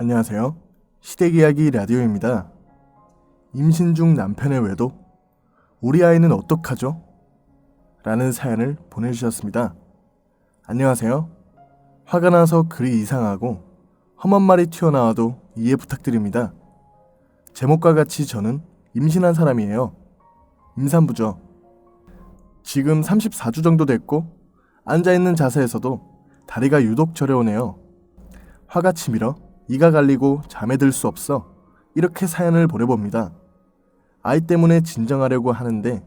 안녕하세요. 시댁 이야기 라디오입니다. 임신 중 남편의 외도? 우리 아이는 어떡하죠? 라는 사연을 보내주셨습니다. 안녕하세요. 화가 나서 글이 이상하고 험한 말이 튀어나와도 이해 부탁드립니다. 제목과 같이 저는 임신한 사람이에요. 임산부죠. 지금 34주 정도 됐고 앉아있는 자세에서도 다리가 유독 저려오네요. 화가 치밀어 이가 갈리고 잠에 들 수 없어 이렇게 사연을 보내봅니다. 아이 때문에 진정하려고 하는데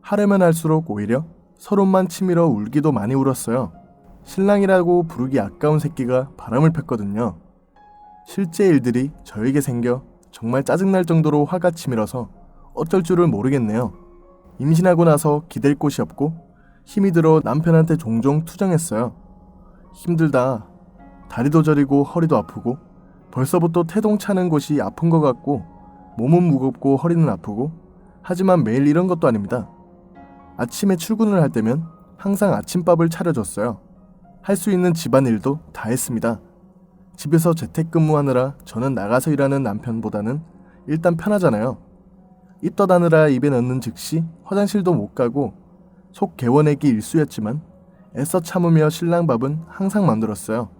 하려면 할수록 오히려 서론만 치밀어 울기도 많이 울었어요. 신랑이라고 부르기 아까운 새끼가 바람을 폈거든요. 실제 일들이 저에게 생겨 정말 짜증날 정도로 화가 치밀어서 어쩔 줄을 모르겠네요. 임신하고 나서 기댈 곳이 없고 힘이 들어 남편한테 종종 투정했어요. 힘들다. 다리도 저리고 허리도 아프고 벌써부터 태동 차는 곳이 아픈 것 같고 몸은 무겁고 허리는 아프고 하지만 매일 이런 것도 아닙니다. 아침에 출근을 할 때면 항상 아침밥을 차려줬어요. 할 수 있는 집안일도 다 했습니다. 집에서 재택근무하느라 저는 나가서 일하는 남편보다는 일단 편하잖아요. 입 떠다느라 입에 넣는 즉시 화장실도 못 가고 속 개워내기 일쑤였지만 애써 참으며 신랑 밥은 항상 만들었어요.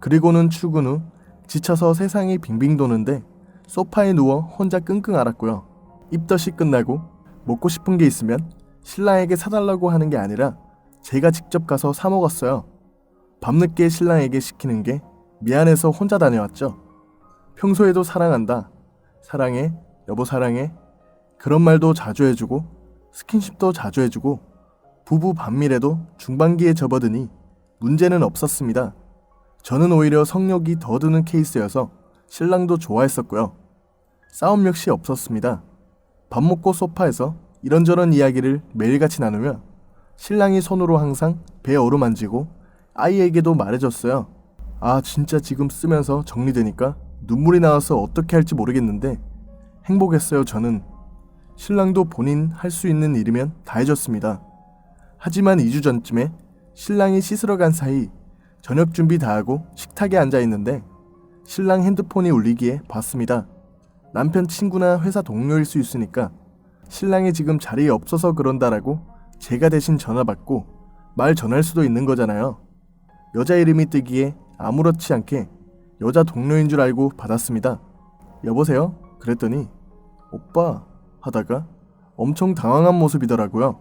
그리고는 출근 후 지쳐서 세상이 빙빙 도는데 소파에 누워 혼자 끙끙 앓았고요. 입덧이 끝나고 먹고 싶은 게 있으면 신랑에게 사달라고 하는 게 아니라 제가 직접 가서 사 먹었어요. 밤늦게 신랑에게 시키는 게 미안해서 혼자 다녀왔죠. 평소에도 사랑한다. 사랑해. 여보 사랑해. 그런 말도 자주 해주고 스킨십도 자주 해주고 부부 반밀에도 중반기에 접어드니 문제는 없었습니다. 저는 오히려 성욕이 더 드는 케이스여서 신랑도 좋아했었고요. 싸움 역시 없었습니다. 밥 먹고 소파에서 이런저런 이야기를 매일같이 나누며 신랑이 손으로 항상 배 어루만지고 아이에게도 말해줬어요. 아 진짜 지금 쓰면서 정리되니까 눈물이 나와서 어떻게 할지 모르겠는데 행복했어요 저는. 신랑도 본인 할 수 있는 일이면 다 해줬습니다. 하지만 2주 전쯤에 신랑이 씻으러 간 사이 저녁 준비 다 하고 식탁에 앉아 있는데 신랑 핸드폰이 울리기에 봤습니다. 남편 친구나 회사 동료일 수 있으니까 신랑이 지금 자리에 없어서 그런다라고 제가 대신 전화 받고 말 전할 수도 있는 거잖아요. 여자 이름이 뜨기에 아무렇지 않게 여자 동료인 줄 알고 받았습니다. 여보세요? 그랬더니 오빠 하다가 엄청 당황한 모습이더라고요.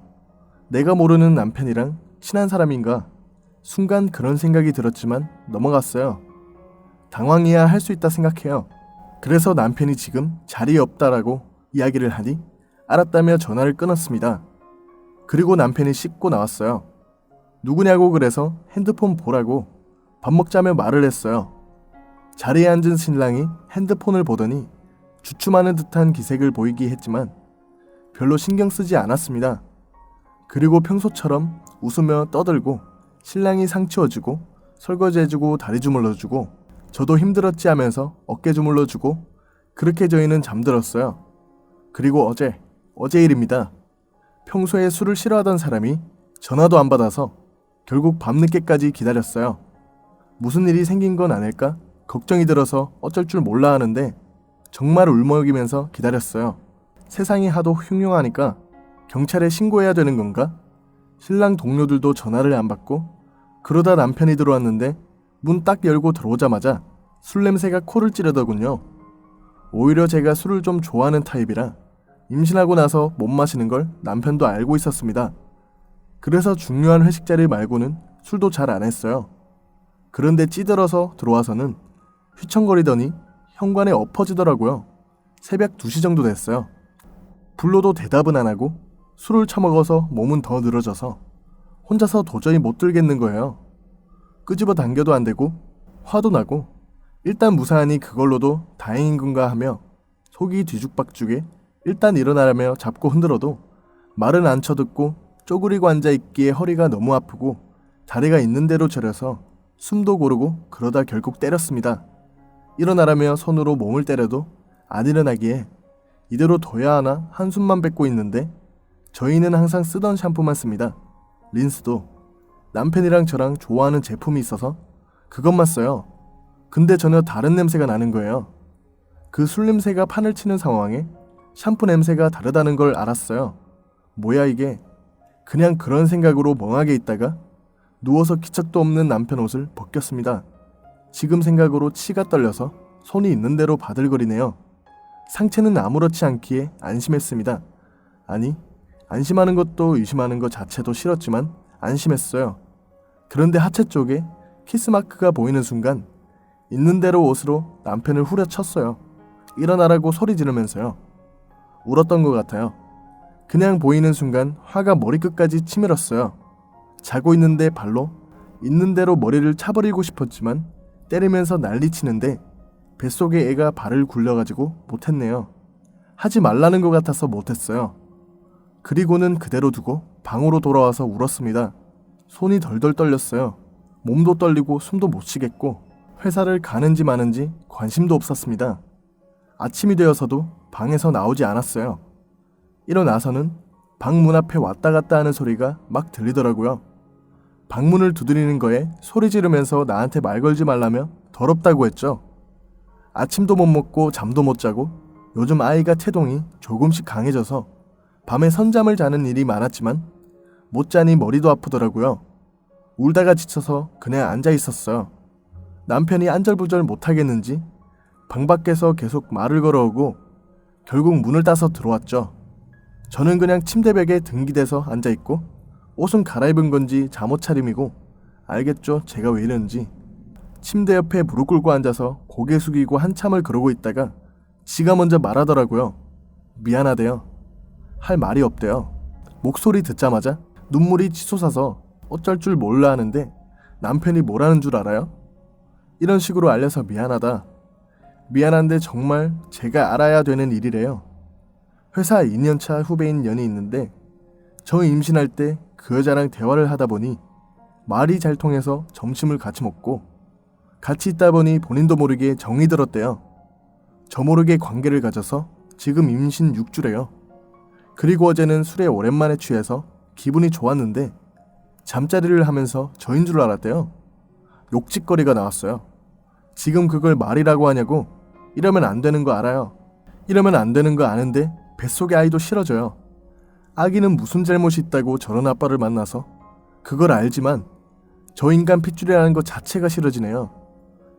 내가 모르는 남편이랑 친한 사람인가? 순간 그런 생각이 들었지만 넘어갔어요. 당황해야 할 수 있다 생각해요. 그래서 남편이 지금 자리에 없다라고 이야기를 하니 알았다며 전화를 끊었습니다. 그리고 남편이 씻고 나왔어요. 누구냐고 그래서 핸드폰 보라고 밥 먹자며 말을 했어요. 자리에 앉은 신랑이 핸드폰을 보더니 주춤하는 듯한 기색을 보이기 했지만 별로 신경 쓰지 않았습니다. 그리고 평소처럼 웃으며 떠들고 신랑이 상 치워주고 설거지해주고 다리 주물러주고 저도 힘들었지 하면서 어깨 주물러주고 그렇게 저희는 잠들었어요. 그리고 어제 어제 일입니다. 평소에 술을 싫어하던 사람이 전화도 안 받아서 결국 밤늦게까지 기다렸어요. 무슨 일이 생긴 건 아닐까 걱정이 들어서 어쩔 줄 몰라 하는데 정말 울먹이면서 기다렸어요. 세상이 하도 흉흉하니까 경찰에 신고해야 되는 건가? 신랑 동료들도 전화를 안 받고 그러다 남편이 들어왔는데 문 딱 열고 들어오자마자 술 냄새가 코를 찌르더군요. 오히려 제가 술을 좀 좋아하는 타입이라 임신하고 나서 못 마시는 걸 남편도 알고 있었습니다. 그래서 중요한 회식 자리 말고는 술도 잘 안 했어요. 그런데 찌들어서 들어와서는 휘청거리더니 현관에 엎어지더라고요. 새벽 2시 정도 됐어요. 불러도 대답은 안 하고 술을 처먹어서 몸은 더 늘어져서 혼자서 도저히 못 들겠는 거예요. 끄집어 당겨도 안 되고 화도 나고 일단 무사하니 그걸로도 다행인 건가 하며 속이 뒤죽박죽에 일단 일어나라며 잡고 흔들어도 말은 안 쳐듣고 쪼그리고 앉아 있기에 허리가 너무 아프고 다리가 있는 대로 저려서 숨도 고르고 그러다 결국 때렸습니다. 일어나라며 손으로 몸을 때려도 안 일어나기에 이대로 둬야 하나 한숨만 뱉고 있는데 저희는 항상 쓰던 샴푸만 씁니다. 린스도 남편이랑 저랑 좋아하는 제품이 있어서 그것만 써요. 근데 전혀 다른 냄새가 나는 거예요. 그 술 냄새가 판을 치는 상황에 샴푸 냄새가 다르다는 걸 알았어요. 뭐야 이게? 그냥 그런 생각으로 멍하게 있다가 누워서 기척도 없는 남편 옷을 벗겼습니다. 지금 생각으로 치가 떨려서 손이 있는 대로 바들거리네요. 상체는 아무렇지 않기에 안심했습니다. 아니, 안심하는 것도 의심하는 것 자체도 싫었지만 안심했어요. 그런데 하체 쪽에 키스마크가 보이는 순간 있는 대로 옷으로 남편을 후려쳤어요. 일어나라고 소리 지르면서요. 울었던 것 같아요. 그냥 보이는 순간 화가 머리끝까지 치밀었어요. 자고 있는데 발로 있는 대로 머리를 차버리고 싶었지만 때리면서 난리치는데 뱃속에 애가 발을 굴려가지고 못했네요. 하지 말라는 것 같아서 못했어요. 그리고는 그대로 두고 방으로 돌아와서 울었습니다. 손이 덜덜 떨렸어요. 몸도 떨리고 숨도 못 쉬겠고 회사를 가는지 마는지 관심도 없었습니다. 아침이 되어서도 방에서 나오지 않았어요. 일어나서는 방 문 앞에 왔다 갔다 하는 소리가 막 들리더라고요. 방문을 두드리는 거에 소리 지르면서 나한테 말 걸지 말라며 더럽다고 했죠. 아침도 못 먹고 잠도 못 자고 요즘 아이가 태동이 조금씩 강해져서 밤에 선잠을 자는 일이 많았지만 못 자니 머리도 아프더라고요. 울다가 지쳐서 그냥 앉아 있었어요. 남편이 안절부절 못하겠는지 방 밖에서 계속 말을 걸어오고 결국 문을 따서 들어왔죠. 저는 그냥 침대벽에 등기대서 앉아 있고 옷은 갈아입은 건지 잠옷 차림이고 알겠죠 제가 왜 이러는지 침대 옆에 무릎 꿇고 앉아서 고개 숙이고 한참을 그러고 있다가 지가 먼저 말하더라고요. 미안하대요. 할 말이 없대요. 목소리 듣자마자 눈물이 치솟아서 어쩔 줄 몰라 하는데 남편이 뭐라는 줄 알아요? 이런 식으로 알려서 미안하다. 미안한데 정말 제가 알아야 되는 일이래요. 회사 2년차 후배인 년이 있는데 저 임신할 때 그 여자랑 대화를 하다 보니 말이 잘 통해서 점심을 같이 먹고 같이 있다 보니 본인도 모르게 정이 들었대요. 저 모르게 관계를 가져서 지금 임신 6주래요. 그리고 어제는 술에 오랜만에 취해서 기분이 좋았는데 잠자리를 하면서 저인 줄 알았대요. 욕짓거리가 나왔어요. 지금 그걸 말이라고 하냐고 이러면 안 되는 거 알아요. 이러면 안 되는 거 아는데 뱃속의 아이도 싫어져요. 아기는 무슨 잘못이 있다고 저런 아빠를 만나서 그걸 알지만 저 인간 핏줄이라는 것 자체가 싫어지네요.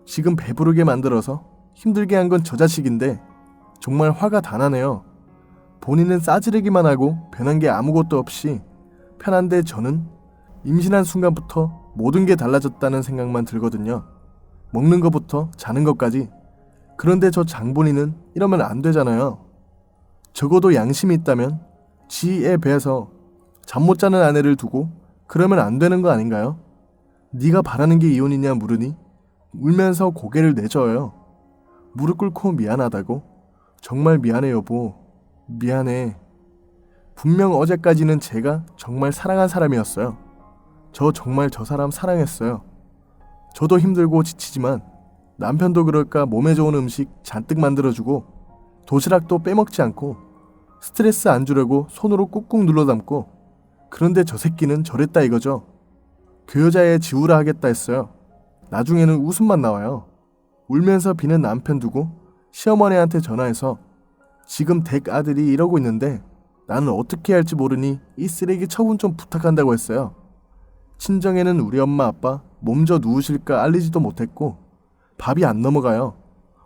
지금 배부르게 만들어서 힘들게 한 건 저 자식인데 정말 화가 다 나네요. 본인은 싸지르기만 하고 변한 게 아무것도 없이 편한데 저는 임신한 순간부터 모든 게 달라졌다는 생각만 들거든요. 먹는 것부터 자는 것까지. 그런데 저 장본인은 이러면 안 되잖아요. 적어도 양심이 있다면 지의 배에서 잠 못 자는 아내를 두고 그러면 안 되는 거 아닌가요? 네가 바라는 게 이혼이냐 물으니 울면서 고개를 내저어요. 무릎 꿇고 미안하다고? 정말 미안해 여보. 미안해. 분명 어제까지는 제가 정말 사랑한 사람이었어요. 저 정말 저 사람 사랑했어요. 저도 힘들고 지치지만 남편도 그럴까 몸에 좋은 음식 잔뜩 만들어주고 도시락도 빼먹지 않고 스트레스 안 주려고 손으로 꾹꾹 눌러 담고 그런데 저 새끼는 저랬다 이거죠. 그 여자애 지우라 하겠다 했어요. 나중에는 웃음만 나와요. 울면서 비는 남편 두고 시어머니한테 전화해서 지금 댁 아들이 이러고 있는데 나는 어떻게 할지 모르니 이 쓰레기 처분 좀 부탁한다고 했어요. 친정에는 우리 엄마 아빠 몸져 누우실까 알리지도 못했고 밥이 안 넘어가요.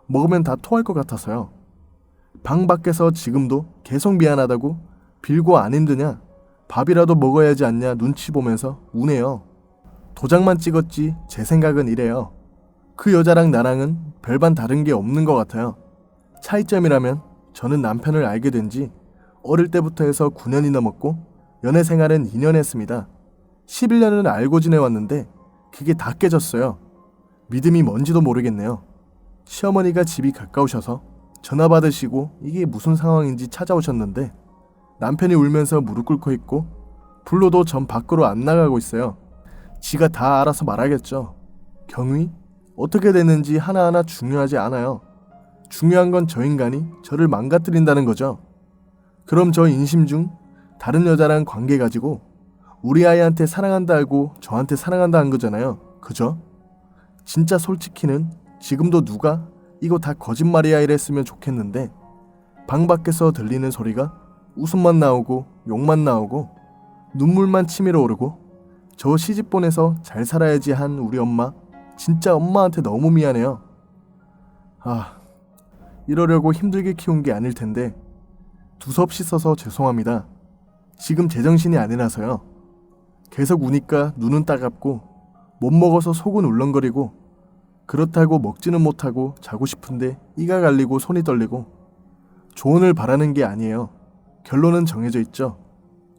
먹으면 다 토할 것 같아서요. 방 밖에서 지금도 계속 미안하다고 빌고 안 힘드냐? 밥이라도 먹어야지 않냐 눈치 보면서 우네요. 도장만 찍었지 제 생각은 이래요. 그 여자랑 나랑은 별반 다른 게 없는 것 같아요. 차이점이라면 저는 남편을 알게 된 지 어릴 때부터 해서 9년이 넘었고 연애 생활은 2년 했습니다. 11년을 알고 지내왔는데 그게 다 깨졌어요. 믿음이 뭔지도 모르겠네요. 시어머니가 집이 가까우셔서 전화 받으시고 이게 무슨 상황인지 찾아오셨는데 남편이 울면서 무릎 꿇고 있고 불러도 전 밖으로 안 나가고 있어요. 지가 다 알아서 말하겠죠. 경위? 어떻게 됐는지 하나하나 중요하지 않아요. 중요한 건 저 인간이 저를 망가뜨린다는 거죠. 그럼 저 인심 중 다른 여자랑 관계 가지고 우리 아이한테 사랑한다 알고 저한테 사랑한다 한 거잖아요. 그죠? 진짜 솔직히는 지금도 누가 이거 다 거짓말이야 이랬으면 좋겠는데 방 밖에서 들리는 소리가 웃음만 나오고 욕만 나오고 눈물만 치밀어 오르고 저 시집 보내서 잘 살아야지 한 우리 엄마 진짜 엄마한테 너무 미안해요. 아 이러려고 힘들게 키운 게 아닐 텐데 두서없이 써서 죄송합니다. 지금 제정신이 아니라서요. 계속 우니까 눈은 따갑고 못 먹어서 속은 울렁거리고 그렇다고 먹지는 못하고 자고 싶은데 이가 갈리고 손이 떨리고 조언을 바라는 게 아니에요. 결론은 정해져 있죠.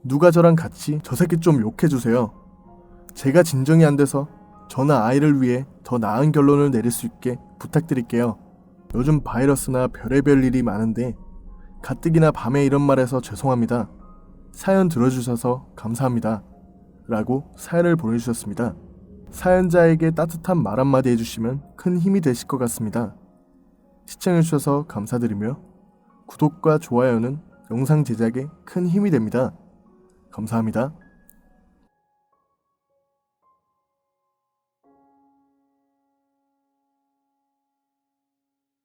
누가 저랑 같이 저 새끼 좀 욕해 주세요. 제가 진정이 안 돼서 저나 아이를 위해 더 나은 결론을 내릴 수 있게 부탁드릴게요. 요즘 바이러스나 별의별 일이 많은데 가뜩이나 밤에 이런 말해서 죄송합니다. 사연 들어주셔서 감사합니다. 라고 사연을 보내주셨습니다. 사연자에게 따뜻한 말 한마디 해주시면 큰 힘이 되실 것 같습니다. 시청해주셔서 감사드리며 구독과 좋아요는 영상 제작에 큰 힘이 됩니다. 감사합니다.